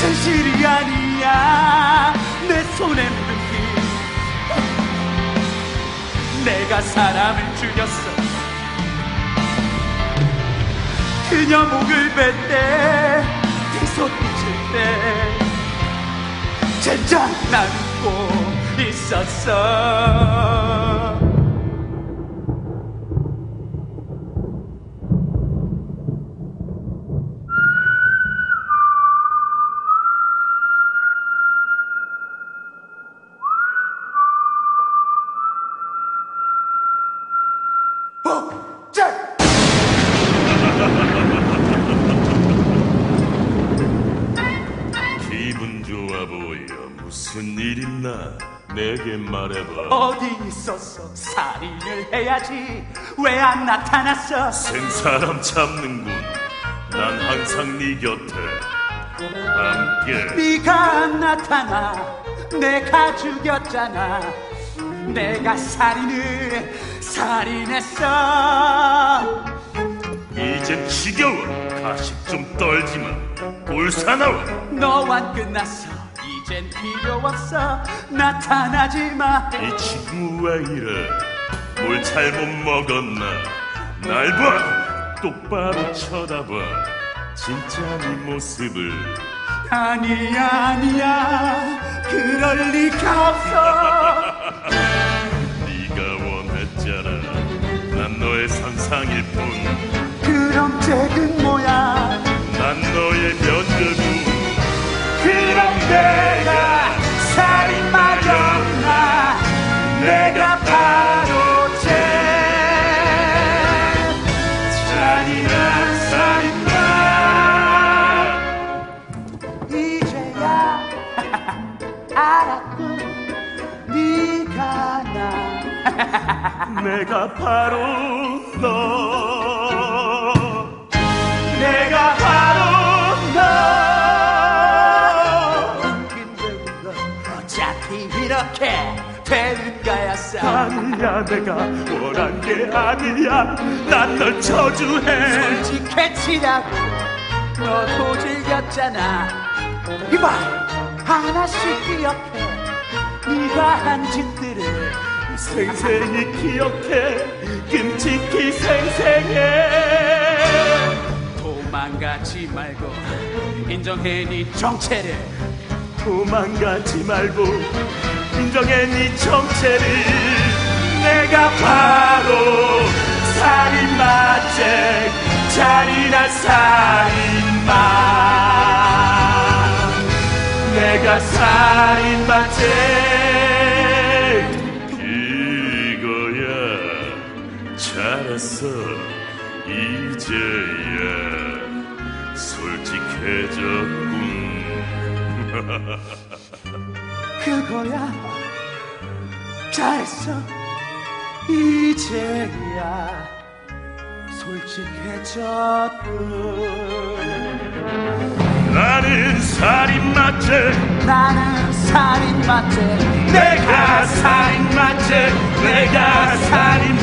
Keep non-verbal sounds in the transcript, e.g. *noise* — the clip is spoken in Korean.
진실이 아니야. 내 손에 묻은 피 내가 사람을 죽였어. 그녀 목을 뱉때 비솟구칠 때. 젠장 난 웃고 있었어 어, 좋아 보여. 무슨 일 있나 내게 말해봐. 어디 있었어? 살인을 해야지. 왜 안 나타났어? 생사람 잡는군. 난 항상 네 곁에 함께. 네가 안 나타나. 내가 죽였잖아. 내가 살인을 살인했어 이젠 지겨워. 가식 좀 떨지마. 꼴사나워 너와 끝났어. 이젠 필요 없어. 나타나지 마. 이 친구 왜 이래? 뭘 잘못 먹었나? 날 봐. 똑바로 쳐다봐. 진짜 네 모습을. 아니야 아니야. 그럴 리가 없어. *laughs* 네가 원했잖아. 난 너의 상상일 뿐 그럼 쟤는 뭐야? 난 너의 면제부 그럼 내가 살인마였나? 내가 바로 쟤 잔인한 살인마. 이제야 *laughs* 알았군 네가 나. *laughs* 내가 바로 너 어차피 이렇게 될 거였어 아니야 내가 원한 게 아니야. 난 널 저주해. 솔직해지라고. 너도 즐겼잖아. 이봐 하나씩 기억해. 네가 한 짓들을 생생히 기억해. 끔찍히 생생해. 도망가지 말고 인정해 네 정체를. 도망가지 말고 인정해 네 정체를 내가 바로 살인마죄 잔인한 살인마 내가 살인마죄 이거야. 잘했어. 이제야. 솔직해졌군 *laughs* 그거야. 잘했어. 이제야 솔직해졌군. 나는 살인마죄. 나는 살인마죄. 내가 살인마죄. 내가 살인마죄